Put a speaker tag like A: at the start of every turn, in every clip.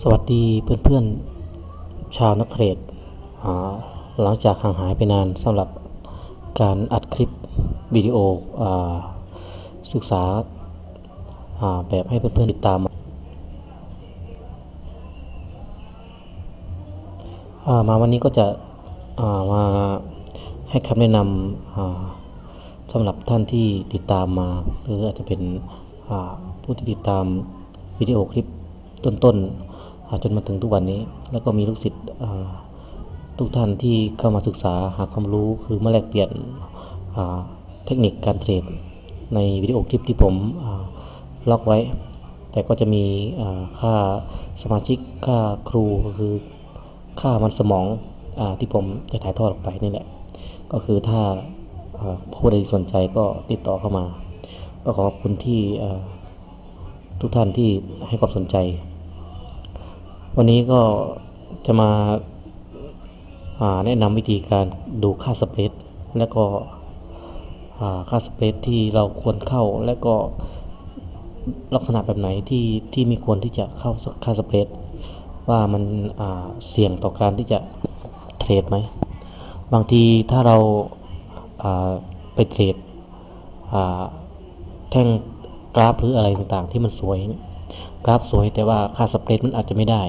A: สวัสดีเพื่อนๆชาวนักเทรดหลังจากห่างหายไปนานสำหรับการอัดคลิปวิดีโออศึกษาาแบบให้เพื่อนๆติดตามามาวันนี้ก็จะามาให้คำแนะนำสำหรับท่านที่ติดตามมาหรืออาจจะเป็นผู้ที่ติดตามวิดีโอคลิปต้นๆ จนมาถึงทุกวันนี้ แล้วก็มีลูกศิษย์ทุกท่านที่เข้ามาศึกษาหาความรู้คือมาแลกเปลี่ยนเทคนิคการเทรดในวิดีโอคลิปที่ผมล็อกไว้ แต่ก็จะมีค่าสมาชิกค่าครูก็คือค่ามันสมองอที่ผมจะถ่ายทอดออกไปนี่แหละ ก็คือถ้าผู้ใดสนใจก็ติดต่อเข้ามา ก็ขอขอบคุณที่ทุกท่านที่ให้ความสนใจ วันนี้ก็จะมาาแนะนำวิธีการดูค่าสเปรดและก็ค่าสเปรดที่เราควรเข้าและก็ลักษณะแบบไหนที่ที่มีควรที่จะเข้าค่าสเปรดว่ามันเสี่ยงต่อการที่จะเทรดไหมบางทีถ้าเราไปเทรดแท่งกราฟหรืออะไรต่างๆ ที่มันสวยกราฟสวยแต่ว่าค่าสเปรดมันอาจจะไม่ได้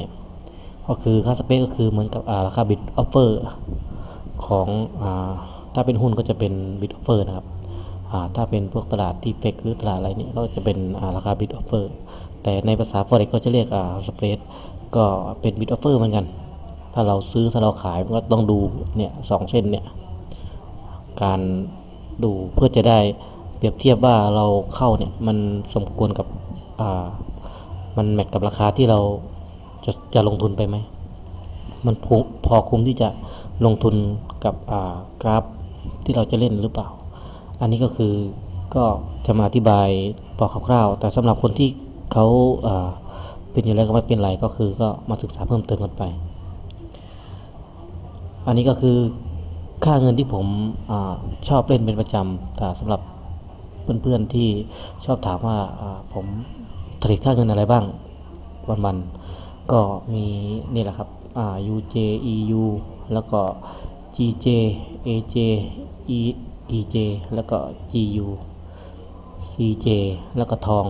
A: ก็คือค่าสเปรดก็คือเหมือนกับราคาบิดออฟเฟอร์ของอถ้าเป็นหุ้นก็จะเป็นบิดออฟเฟอร์นะครับถ้าเป็นพวกตลาดที่เฟกหรือตลาดอะไรนี่ก็จะเป็นราคาบิดออฟเฟอร์แต่ในภาษา forex ก็จะเรียกสเปรดก็เป็นบิดออฟเฟอร์เหมือนกัน ถ้าเราซื้อถ้าเราขายก็ต้องดูเนี่ยสองเส้นเนี่ยการดูเพื่อจะได้เปรียบเทียบว่าเราเข้าเนี่ยมันสมควรกับมันแมทกับราคาที่เรา จะจะลงทุนไปไหม มันพอคุ้มที่จะลงทุนกับกราฟที่เราจะเล่นหรือเปล่า อันนี้ก็คือก็จะมาอธิบายพอคร่าวๆ แต่สำหรับคนที่เขาเป็นอยู่แล้วก็ไม่เป็นไรก็คือก็มาศึกษาเพิ่มเติมกันไป อันนี้ก็คือค่าเงินที่ผมอชอบเล่นเป็นประจำแต่สำหรับเพื่อนๆที่ชอบถามว่าอ่าผมเทรดค่าเงินอะไรบ้างวันๆ ก็มีนี่แหละครับอ่า UJ EU แล้วก็ GJ AJ E EJ แล้วก็ GU CJ แล้วก็ทอง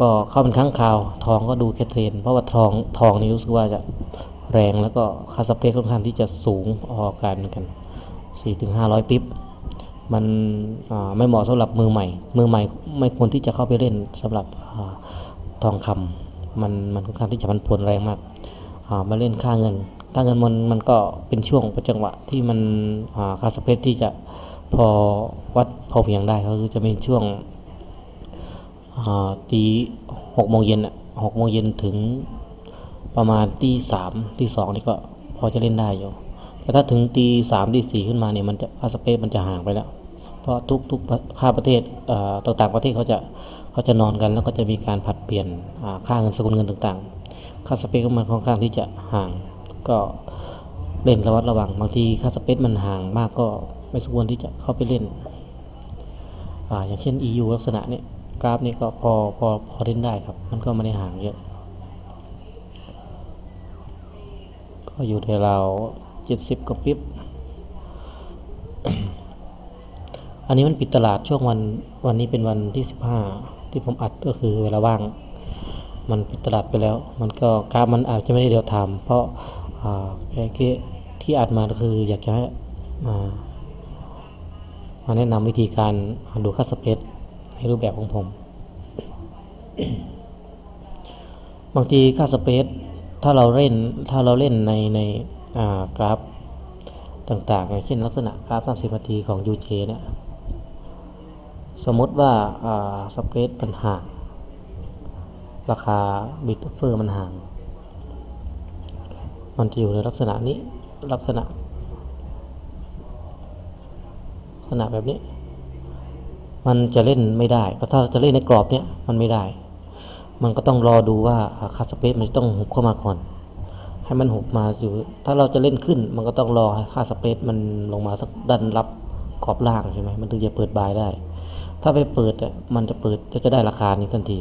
A: ก็เข้าเป็นครั้งคราว ทองก็ดูแค่เทรนเพราะว่าทองทองนี่รู้สึกว่าจะแรงแล้วก็ค่าสเปรค่อนข้างที่จะสูงพอกันเหมือนกันสี่ถึงห้าร้อยปิ๊บมันไม่เหมาะสำหรับมือใหม่ มือใหม่ไม่ควรที่จะเข้าไปเล่นสำหรับอทองคำ มันมันค่อนข้างที่จะมันผลแรงมากมาเล่นค่าเงิน ค่าเงินมันมันก็เป็นช่วงประจังหวะที่มันค่าสเปรดที่จะพอวัดพอเพียงได้ก็คือจะเป็นช่วงตีหกโมงเย็นอะหกโมงเย็นถึงประมาณตีสามตีสองนี่ก็พอจะเล่นได้อยู่แต่ถ้าถึงตีสามตีสี่ขึ้นมาเนี่ยมันจะค่าสเปซมันจะห่างไปแล้ว เพราะทุกทุกค่าประเทศต่างประเทศเขาจะ เขาจะนอนกันแล้วก็จะมีการผัดเปลี่ยนค่าเงินสกุลเงินต่างๆ ค่าสเปซมันค่อนข้างที่จะห่าง ก็เล่นระวัดระวังบางทีค่าสเปซมันห่างมากก็ไม่สมควรที่จะเข้าไปเล่นออย่างเช่น EU ลักษณะนี้กราฟนี่ก็พอพอพอเล่นได้ครับ มันก็ไม่ได้ห่างเยอะ ก็อยู่ในราวเจ็ดสิบกว่าปิ๊บอันนี้มันปิดตลาดช่วงวันวันนี้เป็นวันที่สิบห้า ที่ผมอัดก็คือเวลาว่าง มันปิดตลาดไปแล้ว มันก็กราฟมันอาจจะไม่ได้เดียวทำเพราะอ่าแค่ที่อัดมาก็คืออยากจะให้มามาแนะนำวิธีการดูค่าสเปรดในรูปแบบของผม บางทีค่าสเปรดถ้าเราเล่นถ้าเราเล่นในในกราฟต่างๆอย่างเช่นลักษณะกราฟ 30 นาทีของ UJ เนี่ย สมมติว่าสเปรดมันห่าง ราคาบิตเฟอร์มันห่าง มันจะอยู่ในลักษณะนี้ลักษณะลักษณะแบบนี้ มันจะเล่นไม่ได้เพราะถ้าจะเล่นในกรอบเนี้ยมันไม่ได้ มันก็ต้องรอดูว่าค่าสเปซมันจะต้องหุบเข้ามาก่อน ให้มันหุบมาอยู่ ถ้าเราจะเล่นขึ้น มันก็ต้องรอให้ค่าสเปซมันลงมาสักดันรับกรอบล่างใช่ไหมมันถึงจะเปิดบายได้ ถ้าไปเปิดอะมันจะเปิดก็จะได้ราคานี้ทันที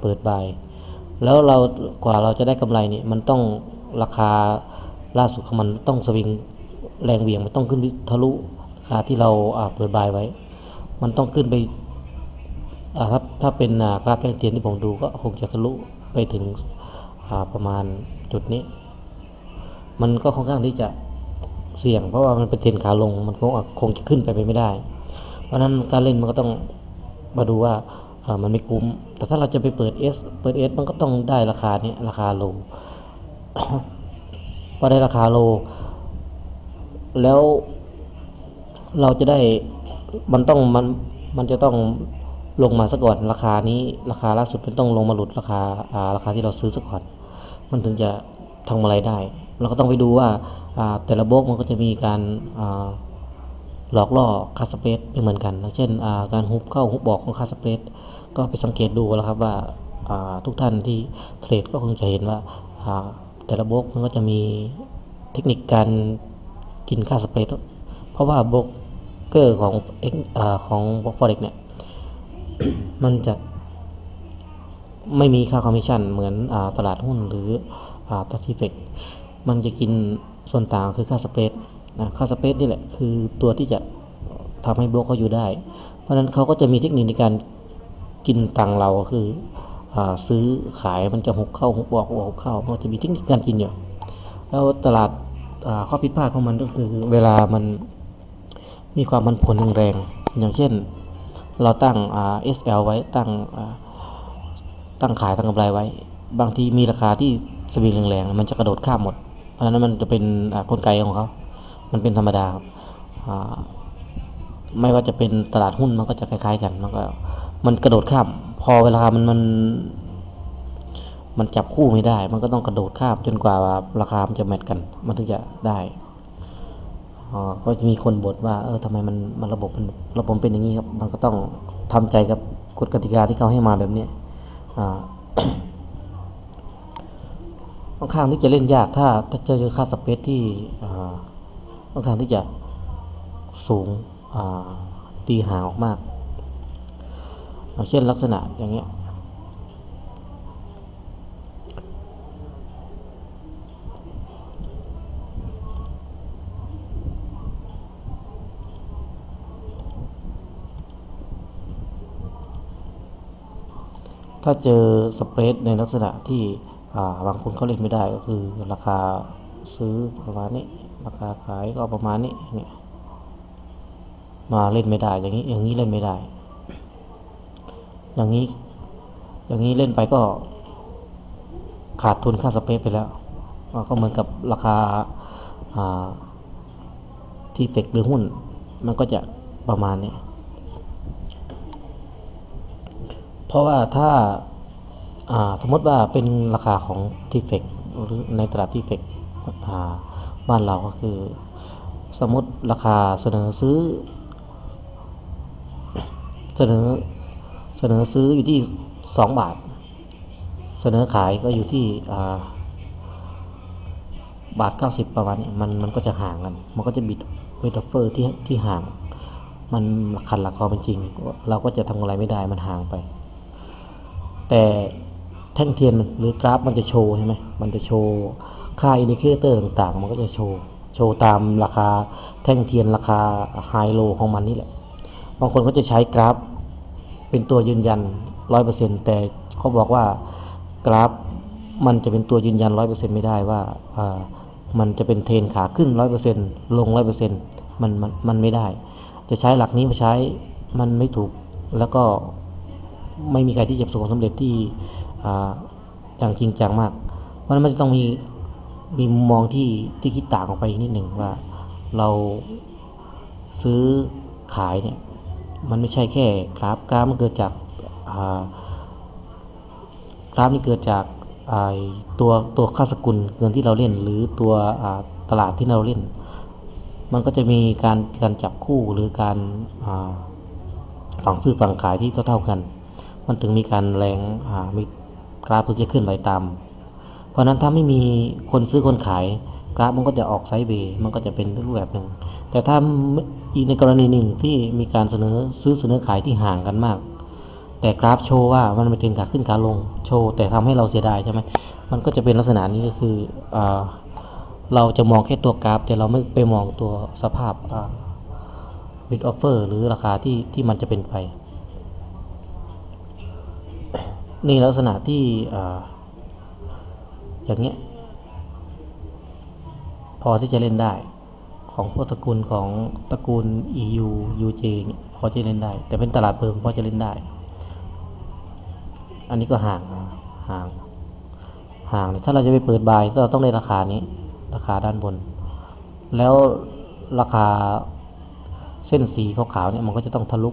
A: เปิดบายแล้วเรากว่าเราจะได้กำไรนี่มันต้องราคาล่าสุดของมันต้องสวิงแรงเวี่ยงมันต้องขึ้นทะลุราคาที่เราอ่าเปิดบายไว้ มันต้องขึ้นไปอ่าถ้าถ้าเป็นอ่ากราฟแรงเทียนที่ผมดูก็คงจะทะลุไปถึงอ่าประมาณจุดนี้ มันก็ค่อนข้างที่จะเสี่ยง เพราะว่ามันเป็นเทรนขาลง มันคงคงจะขึ้นไปไม่ได้ เพราะฉะนั้นการเล่นมันก็ต้องมาดูว่ามันไม่คุ้ม แต่ถ้าเราจะไปเปิด S เปิด S มันก็ต้องได้ราคาเนี้ยราคาโลพอได้ราคาโล แล้วเราจะได้มันต้องมันมันจะต้องลงมาซะก่อนราคานี้ราคาล่าสุดมันต้องลงมาหลุดราคาอ่าราคาที่เราซื้อซะก่อน มันถึงจะทำอะไรได้ เราก็ต้องไปดูว่าอ่าแต่ละบล็อกมันก็จะมีการอ่า หลอกล่อคาสเปซไม่เหมือนกัน เช่นาการฮุบเข้าฮุบบอกของคาสเปซก็ไปสังเกตดูแล้วครับว่าาทุกท่านที่เทรดก็คงจะเห็นว่าาแต่ละบล็อกมันก็จะมีเทคนิคการกินค่าสเปซเพราะว่าบล็อกเกอร์ของเอ็กของบล็อกฟอเร็กเนี่ยมันจะไม่มีค่าคอมมิชชั่นเหมือนอตลาดหุ้นหรืออตลาดทีเฟกมันจะกินส่วนต่างคือค่าสเปรด นะค่าสเปรดนี่แหละคือตัวที่จะทำให้บล็อกเขาอยู่ได้ เพราะฉะนั้นเขาก็จะมีเทคนิคในการกินตังเราคืออาซื้อขายมันจะหกเข้าหกออกหกออกเข้ามันจะมีเทคนิคการกินอยู่แล้วตลาดข้อผิดพลาดของมันก็คือเวลามันมีความมันผลแรงอย่างเช่น เราตั้งอ่า SL ไว้ตั้งตั้งขายตั้งกำไรไว้ บางทีมีราคาที่สวิงแรงๆมันจะกระโดดข้ามหมด เพราะฉะนั้นมันจะเป็นกลไกของเขา มันเป็นธรรมดาครับไม่ว่าจะเป็นตลาดหุ้นมันก็จะคล้ายๆกันมันก็มันกระโดดข้าม พอเวลามันมัน มันจับคู่ไม่ได้ มันก็ต้องกระโดดข้ามจนกว่าราคามันจะแมทกัน มันถึงจะได้ก็จะมีคนบ่นว่าเออทำไมมันมันระบบมันระบบเป็นอย่างนี้ครับ มันก็ต้องทำใจกับกฎกติกาที่เขาให้มาแบบเนี้ยอ่าค่อนข้างที่จะเล่นยากถ้าถ้าเจอค่าสเปซที่อ่า ค่อนข้างที่จะสูงตีห่างออกมาก เช่นลักษณะอย่างเงี้ยถ้าเจอสเปรดในลักษณะที่บางคนเขาเล่นไม่ได้ก็คือราคาซื้อประมาณนี้ ราคาขายก็ประมาณนี้เนี่ยมาเล่นไม่ได้ อย่างนี้อย่างนี้เล่นไม่ได้ อย่างนี้ อย่างนี้เล่นไปก็ขาดทุนค่าสเปรดไปแล้วก็เหมือนกับราคาอ่าที่เฟกหรือหุ้น มันก็จะประมาณนี้ เพราะว่าถ้าสมมติว่าเป็นราคาของที่เฟกหรือในตลาดที่เฟกอ่า บ้านเราก็คือ สมมติราคาเสนอซื้อ เสนอเสนอซื้ออยู่ที่สองบาท เสนอขายก็อยู่ที่อ่าบาทเก้าสิบประมาณนี้มันมันก็จะห่างกัน มันก็จะบิดเวทเฟอร์ที่ที่ห่าง มันขัดหลักความเป็นจริง เราก็จะทำอะไรไม่ได้มันห่างไป แต่แท่งเทียนหรือกราฟมันจะโชว์ใช่ไหมมันจะโชว์ ค่าอินดิเคเตอร์ต่างๆ มันก็จะโชว์โชว์ตามราคาแท่งเทียนราคาไฮโลของมันนี่แหละ บางคนก็จะใช้กราฟ เป็นตัวยืนยันร้อยเปอร์เซ็นแต่เขาบอกว่ากราฟมันจะเป็นตัวยืนยันร้อยเปอร์เซ็นไม่ได้ว่ามันจะเป็นเทรนขาขึ้นร้อยเปอร์เซ็นลงร้อยเปอร์เซ็นมันมันมันไม่ได้ จะใช้หลักนี้มาใช้มันไม่ถูกแล้วก็ไม่มีใครที่จะประสบความสำเร็จที่ออย่างจริงจังมาก เพราะฉะนั้นมันจะต้องมี มีมุมมองที่ที่คิดต่างออกไปนิดหนึ่งว่าเราซื้อขายเนี่ย มันไม่ใช่แค่กราฟกราฟมันเกิดจากกราฟนี่เกิดจากตัวตัวค่าสกุลเงินที่เราเล่น หรือตัวตลาดที่เราเล่น มันก็จะมีการการจับคู่หรือการฝั่งซื้อฝั่งขายที่เท่าๆกัน มันถึงมีการแรงมีกราฟถึงจะขึ้นไหวตาม เพราะนั้นถ้าไม่มีคนซื้อคนขายกราฟมันก็จะออกไซด์เวย์มันก็จะเป็นรูปแบบหนึ่ง แต่ถ้าอีกในกรณีหนึ่งที่มีการเสนอซื้อเสนอขายที่ห่างกันมาก แต่กราฟโชว์ว่ามันไม่ถึงขาขึ้นขาลงโชว์แต่ทำให้เราเสียดายใช่ไหมมันก็จะเป็นลักษณะนี้ก็คืออเราจะมองแค่ตัวกราฟ แต่เราไม่ไปมองตัวสภาพบิดออฟเฟอร์หรือราคาที่ที่มันจะเป็นไป นี่ลักษณะที่ อย่างเงี้ยพอที่จะเล่นได้ของพวกตระกูลของตระกูล EU UJ เนี่ยพอจะเล่นได้ แต่เป็นตลาดเพิ่มพอจะเล่นได้ อันนี้ก็ห่างห่างห่างถ้าเราจะไปเปิดบายเราต้องได้ราคานี้ ราคาด้านบน แล้วราคาเส้นสีขาวๆเนี่ยมันก็จะต้องทะลุ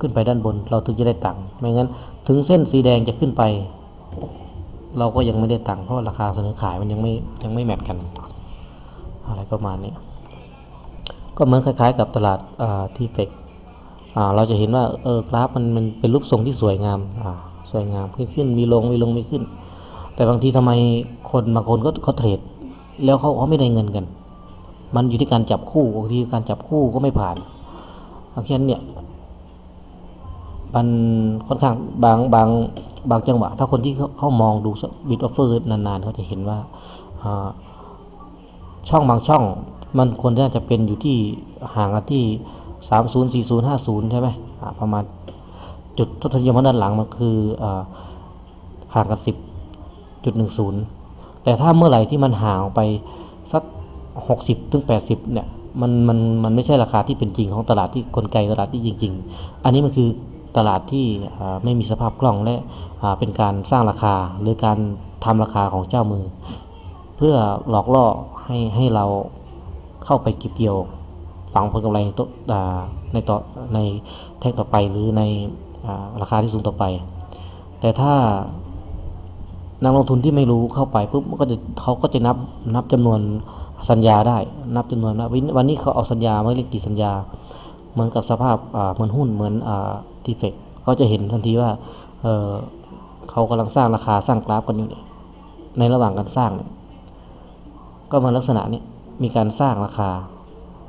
A: ขึ้นไปด้านบน เราถึงจะได้ตังค์ไม่งั้นถึงเส้นสีแดงจะขึ้นไป เราก็ยังไม่ได้ตังค์เพราะว่าราคาเสนอขายมันยังไม่ยังไม่แมทกัน อะไรประมาณนี้ ก็เหมือนคล้าย ๆ กับตลาดที่เฟกเราจะเห็นว่าเออกราฟมันมันเป็นรูปทรงที่สวยงามสวยงามขึ้นขึ้นมีลงมีลงมีขึ้น แต่บางทีทำไมคนบางคนก็เขาเทรดแล้วเขาเขาไม่ได้เงินกัน มันอยู่ที่การจับคู่บางทีการจับคู่ก็ไม่ผ่านเพราะฉะนั้นเนี่ยมันค่อนข้างบางบาง บางจังหวะ ถ้าคนที่เขาเขามองดูบิดออฟเฟอร์นานๆเขาจะเห็นว่าช่องบางช่องมันควรจะเป็นอยู่ที่ห่างกันที่สามศูนย์สี่ศูนย์ห้าศูนย์ใช่ไหมประมาณจุดทศนิยมด้านหลังมันคืออห่างกันสิบจุดหนึ่งศูนย์แต่ถ้าเมื่อไหร่ที่มันห่างไปสักหกสิบถึงแปดสิบเนี่ยมันมันมันไม่ใช่ราคาที่เป็นจริงของตลาดที่กลไกตลาดที่จริง ๆ อันนี้มันคือ ตลาดที่ไม่มีสภาพคล่องและเป็นการสร้างราคาหรือการทำราคาของเจ้ามือ เพื่อหลอกล่อให้ให้เราเข้าไปเก็บเกี่ยวฝังผลกำไรในตัวอ่าในต่อในแท่งต่อไปหรือในอราคาที่สูงต่อไป แต่ถ้านักลงทุนที่ไม่รู้เข้าไปปุ๊บมันก็จะเขาก็จะนับนับจำนวนสัญญาได้ นับจำนวนว่าวันวันนี้เขาเอาสัญญาไมาเรียกกี่สัญญา เหมือนกับสภาพเหมือนหุ้นเหมือน อ่าทีเฟกเขาจะเห็นทันทีว่าเเขากำลังสร้างราคาสร้างกราฟกันอยู่ในระหว่างการสร้าง ก็มาลักษณะนี้มีการสร้างราคา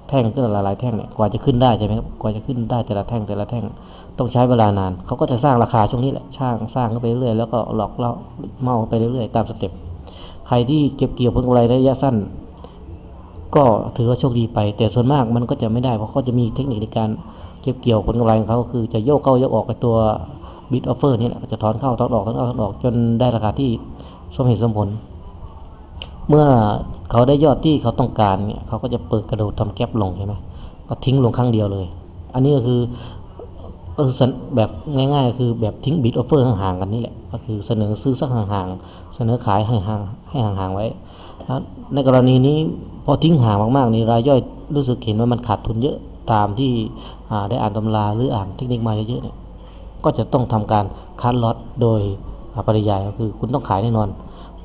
A: แท่งขึ้นหลายแท่งเนี่ยกว่าจะขึ้นได้ใช่ไหมครับกว่าจะขึ้นได้แต่ละแท่งแต่ละแท่งต้องใช้เวลานานเขาก็จะสร้างราคาช่วงนี้แหละช่างสร้างขึ้นไปเรื่อยแล้วก็หลอกเล่าเมาไปเรื่อยตามสเต็ปใครที่เก็บเกี่ยวผลกำไรระยะสั้น ก็ถือว่าโชคดีไป แต่ส่วนมากมันก็จะไม่ได้เพราะเขาจะมีเทคนิคในการ เก็บเกี่ยวผลกำไรของเขาคือจะโยกเข้าโยกออกกับตัวบิดออฟเฟอร์นี่แหละจะถอนเข้าถอนออกถอนเข้าถอนออกจนได้ราคาที่สมเหตุสมผล เมื่อเขาได้ยอดที่เขาต้องการเนี่ยเขาก็จะเปิดกระโดดทำแก๊ปลงใช่ไหมก็ทิ้งลงครั้งเดียวเลย อันนี้ก็คือก็คือแบบง่ายๆ คือแบบทิ้งบิดออฟเฟอร์ห่างๆกันนี่แหละ ก็คือเสนอซื้อสักห่างๆ เสนอขายให้ห่างให้ห่างๆไว้แล้วในกรณีนี้พอทิ้งห่างมากๆนี่รายย่อยรู้สึกเห็นว่ามันขาดทุนเยอะ ตามที่ได้อ่านตำราหรืออ่านเทคนิคมาเยอะๆเนี่ยก็จะต้องทำการคัดล็อตโดยปริยายก็คือคุณต้องขายแน่นอน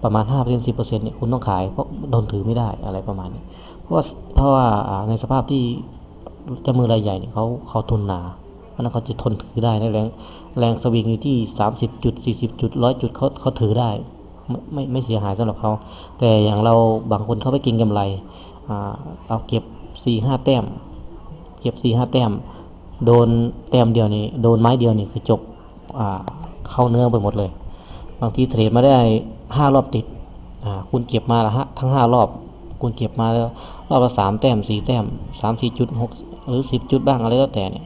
A: ประมาณ5% 10%เนี่ยคุณต้องขายเพราะโดนถือไม่ได้อะไรประมาณนี้ เพราะว่าเพราะว่าในสภาพที่เจ้ามือรายใหญ่เนี่ยเขาเขาทุนหนาเพราะนั้นเขาจะทนถือได้ในแรงแรงสวิงอยู่ที่ 30จุด40 จุด100จุดเขาเขาถือได้ไม่ไม่ไม่เสียหายสำหรับเขา แต่อย่างเราบางคนเขาไปกินกำไรอ่าเอาเก็บ4-5แต้ม เก็บ4-5แต้ม โดนแต้มเดียวนี่โดนไม้เดียวนี่คือจบอ่าเข้าเนื้อไปหมดเลย บางทีเทรดมาได้ห้ารอบติดอ่าคุณเก็บมาละฮะทั้งห้ารอบ คุณเก็บมาแล้วรอบละสามแต้มสี่แต้มสามสี่จุดหกหรือสิบจุดบ้างอะไรก็แต่เนี่ย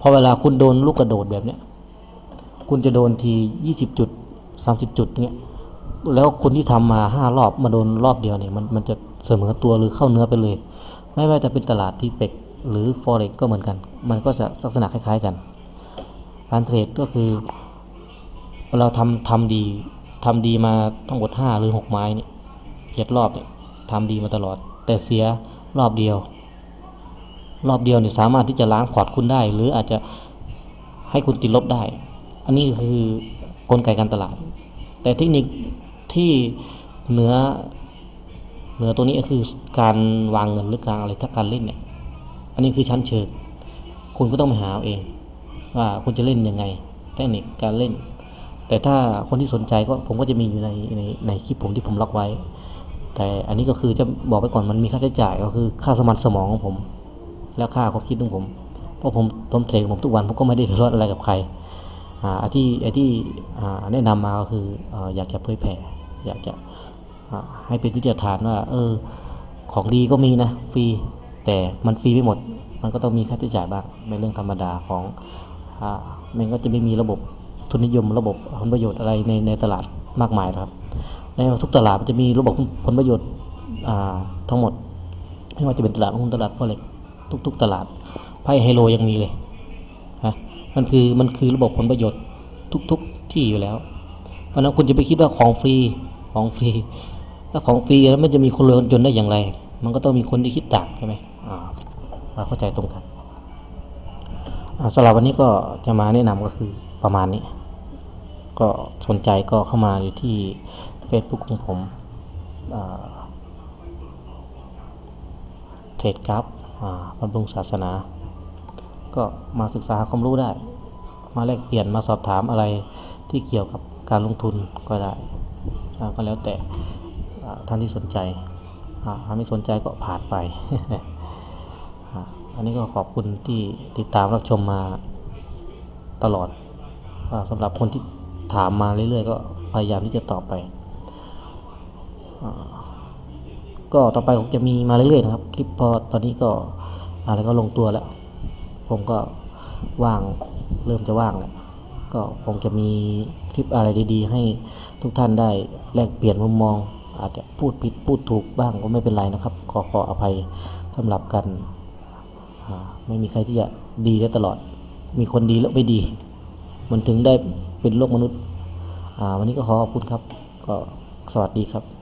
A: พอเวลาคุณโดนลูกกระโดดแบบเนี้ยคุณจะโดนทียี่สิบจุดสามสิบจุดเนี้ยแล้วคนที่ทำมาห้ารอบมาโดนรอบเดียวเนี่ยมันมันจะเสมอตัวหรือเข้าเนื้อไปเลย ไม่ว่าจะเป็นตลาดที่เป็ก หรือฟอเร็กก็เหมือนกัน มันก็จะลักษณะคล้ายๆกัน การเทรดก็คือ เราทำทำดีทำดีมาทั้งหมดห้าหรือหกไม้เนี่ยเจ็ดรอบเนี่ยทำดีมาตลอด แต่เสียรอบเดียว รอบเดียวเนี่ยสามารถที่จะล้างพอร์ตคุณได้ หรืออาจจะให้คุณติดลบได้ อันนี้คือกลไกการตลาด แต่เทคนิคที่เหนือเหนือตัวนี้ก็คือการวางเงินหรือการอะไรถ้าการเล่นเนี่ย อันนี้คือชั้นเชิงคุณก็ต้องไปหาเอาเอง ว่าคุณจะเล่นยังไง เทคนิคการเล่น แต่ถ้าคนที่สนใจก็ผมก็จะมีอยู่ในในในคลิปผมที่ผมล็อกไว้ แต่อันนี้ก็คือจะบอกไปก่อนมันมีค่าใช้จ่ายก็คือค่าสมานสมองของผม แล้วค่าความคิดของผม เพราะผมผมเทรดผมทุกวันผมก็ไม่ได้ทะเลาะอะไรกับใครอ่าที่ไอ้ที่แนะนำมาก็คืออยากจะเผยแผ่ อยากจะให้เป็นวิทยาทานว่า เออ ของดีก็มีนะฟรี แต่มันฟรีไม่หมด มันก็ต้องมีค่าใช้จ่ายบ้างเป็นเรื่องธรรมดาของอ่ามันก็จะไม่มีระบบทุนนิยมระบบผลประโยชน์อะไรในในตลาดมากมายครับ ในทุกตลาดมันจะมีระบบผลประโยชน์อ่าทั้งหมด ไม่ว่าจะเป็นตลาดหุ้นตลาดฟอเร็กทุก ๆ ตลาดไพ่ไฮโลยังมีเลยนะมันคือมันคือระบบผลประโยชน์ทุก ๆ ที่อยู่แล้ว เพราะฉะนั้นคุณจะไปคิดว่าของฟรีของฟรีถ้าของฟรีแล้วมันจะมีคนรวยคนจนได้อย่างไร มันก็ต้องมีคนที่คิดต่างใช่ไหม อ่าเราเข้าใจตรงกันสำหรับวันนี้ก็จะมาแนะนำก็คือประมาณนี้ ก็สนใจก็เข้ามาอยู่ที่ Facebook ของผมเทรดกราฟบำรุงศาสนา ก็มาศึกษาความรู้ได้ มาแลกเปลี่ยนมาสอบถามอะไรที่เกี่ยวกับการลงทุนก็ได้ ก็แล้วแต่ท่านที่สนใจถ้าไม่สนใจก็ผ่านไป อันนี้ก็ขอบคุณที่ติดตามรับชมมาตลอดอสำหรับคนที่ถามมาเรื่อยๆ ก็พยายามที่จะตอบไป ก็ต่อไปผมจะมีมาเรื่อยๆนะครับคลิปพอตอนนี้ก็อะไรก็ลงตัวแล้ว ผมก็ว่างเริ่มจะว่างแล้วก็คงจะมีคลิปอะไรดีๆ ให้ทุกท่านได้แลกเปลี่ยนมุมมอง อาจจะพูดผิดพูดถูกบ้างก็ไม่เป็นไรนะครับ ขอขออภัยสำหรับกัน ไม่มีใครที่จะดีได้ตลอด มีคนดีแล้วไม่ดี มันถึงได้เป็นโลกมนุษย์วันนี้ก็ขอขอบคุณครับ ก็สวัสดีครับ